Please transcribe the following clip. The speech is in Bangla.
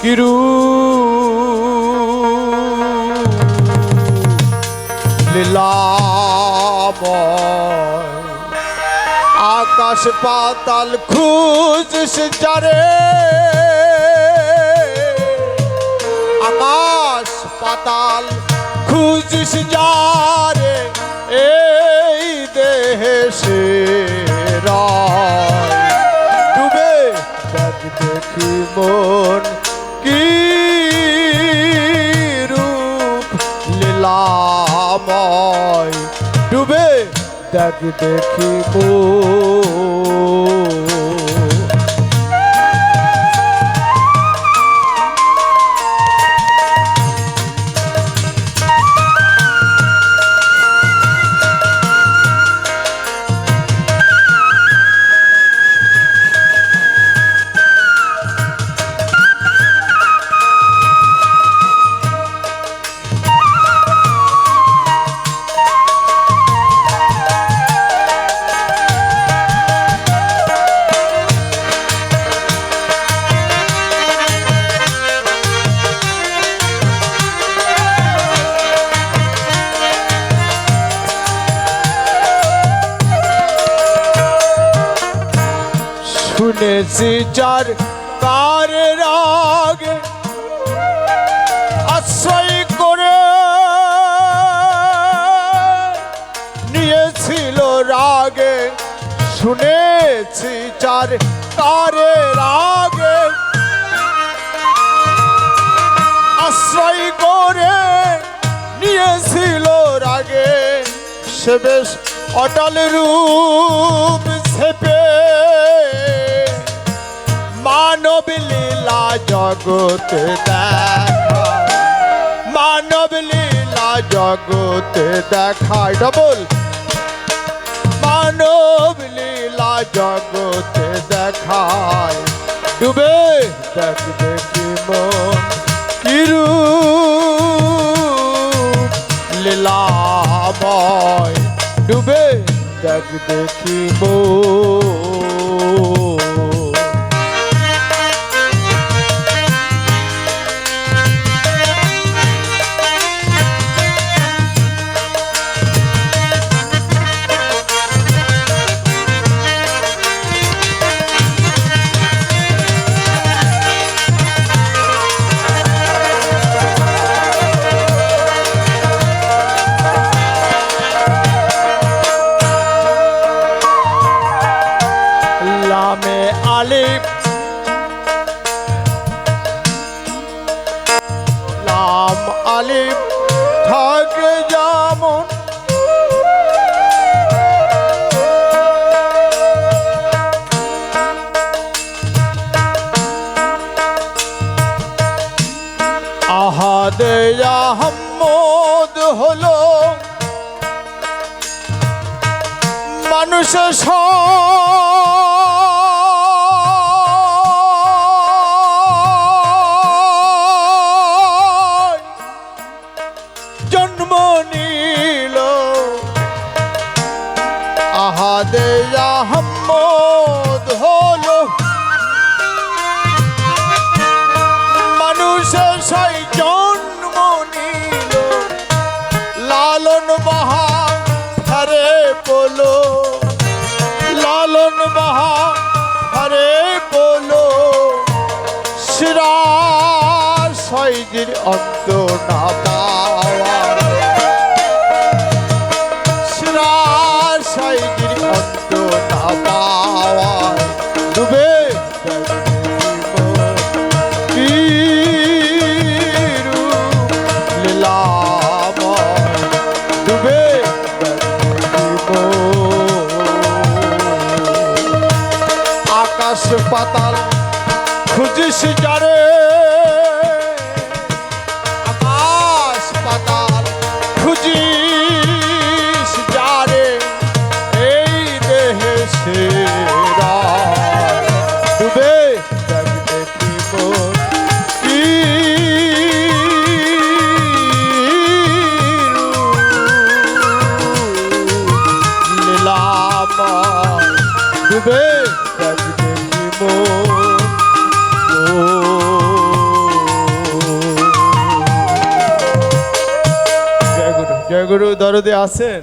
কিরু লীলাব আকাশ পাতাল খুঁজস যারে আকাশ পাতাল খুঁজস যারে এই দেহে সে ডুবে দেখি মন কি রূপ লীলাময়? ডুবে দেখ দেখি শুনেছি যার কার রাগ আশ্রয় করে নিয়েছিল রাগে। শুনেছি যার কারে রাগে আশ্রয় করে নিয়েছিল রাগে। সে বেশ অটল রূপ ছেপে মানব লীলা জগতে দেখা। মানব লীলা জগতে দেখায় ডবল। মানব লীলা জগতে দেখায় ডুবে দেখ দেখি কিরূপ লীলাময়। ডুবে দেখ দেখি আলিফ থাকে যেমন। আহাদে আহম্মদ হলো মানুষের সয় আহাদে আহম্মদ হলো। মানুষের সয় জন্ম নিল। লালন বাহা হরে বলো লালন বাহা হরে বলো শিরার সৈজির অন্ত না রূপ লীলাময় ডুবে আকাশ পাতাল খুঁজিস যারে? দেখ দেখিব জয় গুরু। দরদে আছেন